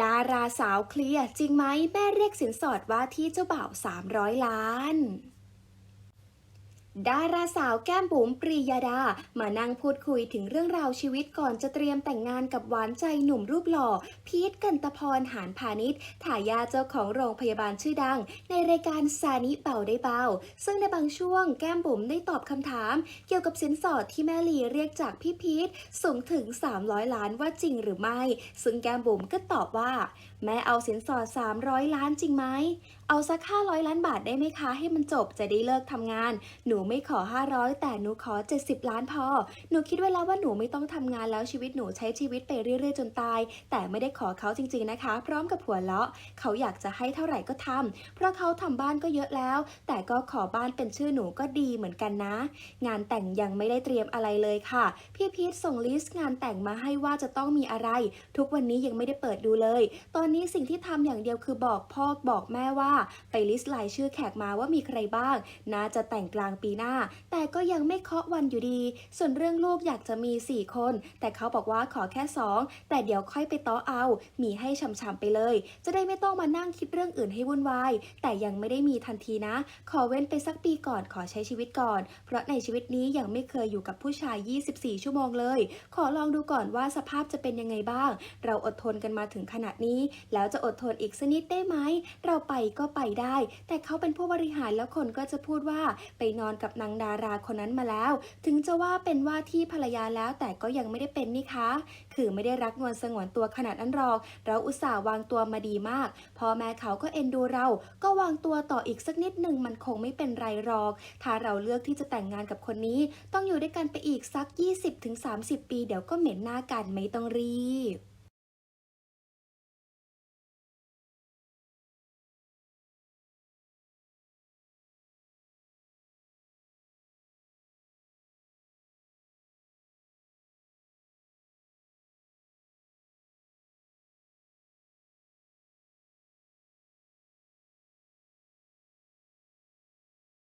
ดาราสาวเคลียร์จริงไหมแม่เรียกสินสอดว่าที่เจ้าบ่าว 300 ล้าน ดาราสาวแก้มบุ๋มปรียดา มานั่งพูดคุยถึงเรื่องราวชีวิตก่อนจะเตรียมแต่งงานกับหวานใจหนุ่มรูปหล่อ พีทกันตะพรหานพาณิชย์ถ่ายาเจ้าของโรงพยาบาลชื่อดัง ในรายการซานิเบาได้เบาซึ่งในบางช่วงแก้มบุ๋มได้ตอบคำถาม เกี่ยวกับสินสอดที่แม่ลีเรียกจากพี่พีทสูงถึง 300 ล้านว่าจริงหรือไม่ ซึ่งแก้มบุ๋มก็ตอบว่า แม่เอาสินสอด 300 ล้านจริงไหมเอาสัก500ล้านบาทได้ไหมคะให้มันจบจะได้เลิกทำงาน หนูไม่ขอ 500 แต่หนูขอ 70 ล้านพอ หนูคิดไว้แล้วว่าหนูไม่ต้องทำงานแล้วชีวิตหนูใช้ชีวิตไปเรื่อยๆจนตาย แต่ไม่ได้ขอเขาจริงๆนะคะ พร้อมกับหัวเราะ เขาอยากจะให้เท่าไหร่ก็ทำเพราะเขาทำบ้านก็เยอะแล้ว แต่ก็ขอบ้านเป็นชื่อหนูก็ดีเหมือนกันนะ งานแต่งยังไม่ได้เตรียมอะไรเลยค่ะ พี่พีทส่งลิสต์งานแต่งมาให้ว่าจะต้องมีอะไร ทุกวันนี้ยังไม่ได้เปิดดูเลย ตอนนี้สิ่งที่ทำอย่างเดียวคือบอกพ่อบอกแม่ว่าไปลิสต์รายชื่อแขกมาว่ามีใครบ้าง น่าจะแต่งกลางปีหน้า แต่ก็ยังไม่เคาะวันอยู่ดี ส่วนเรื่องลูกอยากจะมี 4 คน แต่เขาบอกว่าขอแค่ 2 แต่เดี๋ยวค่อยไปต้อเอา มีให้ฉ่ำๆไปเลย จะได้ไม่ต้องมานั่งคิดเรื่องอื่นให้วุ่นวาย แต่ยังไม่ได้มีทันทีนะ ขอเว้นไปสักปีก่อน ขอใช้ชีวิตก่อน เพราะในชีวิตนี้ยังไม่เคยอยู่กับผู้ชาย 24 ชั่วโมงเลย ขอลองดูก่อนว่าสภาพจะเป็นยังไงบ้าง เราอดทนกันมาถึงขนาดนี้ แล้วจะอดทนอีกสักนิดได้ไหม เราไปก็ก็ไปได้ แต่เขาเป็นผู้บริหารแล้วคนก็จะพูดว่าไปนอนกับนางดาราคนนั้นมาแล้ว ถึงจะว่าเป็นว่าที่ภรรยาแล้วแต่ก็ยังไม่ได้เป็นนี่คะ คือไม่ได้รักนวลสงวนตัวขนาดนั้นหรอก เราอุตส่าห์วางตัวมาดีมากพ่อแม่เขาก็เอ็นดูเรา ก็วางตัวต่ออีกสักนิดหนึ่งมันคงไม่เป็นไรหรอก ถ้าเราเลือกที่จะแต่งงานกับคนนี้ ต้องอยู่ด้วยกันไปอีกสัก 20-30 ปี เดี๋ยวก็เหม็นหน้ากันไม่ต้องรีบ